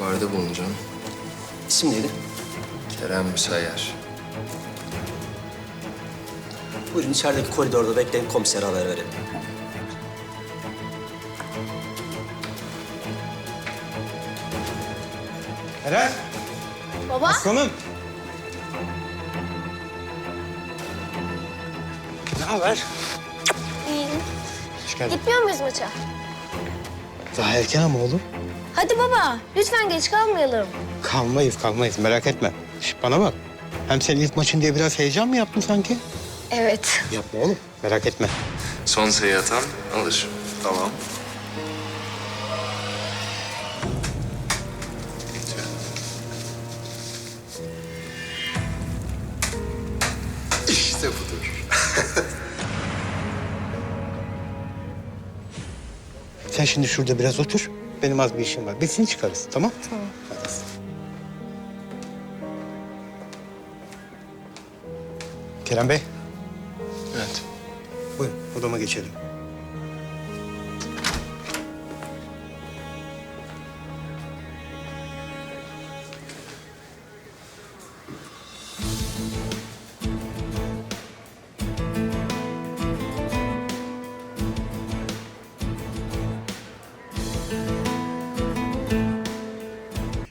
ihbarda bulunacağım. İsim neydi? Kerem Sayar. Buyurun içerideki koridorda bekleyin komisere haber verelim. Eren. Baba. Aslanım. Ne haber? İyiyim. Hoş geldin. Gitmiyor muyuz maça? Daha erken ama oğlum. Hadi baba. Lütfen geç kalmayalım. Kalmayız, kalmayız. Merak etme. Şş, bana bak. Hem senin ilk maçın diye biraz heyecan mı yaptın sanki? Evet. Yapma oğlum. Merak etme. Son sayı atan alır. Tamam. İşte budur. Sen şimdi şurada biraz otur. Benim az bir işim var. Bitsin çıkarız, tamam? Tamam. Hadi. Kerem Bey, Evet. buyurun odama geçelim.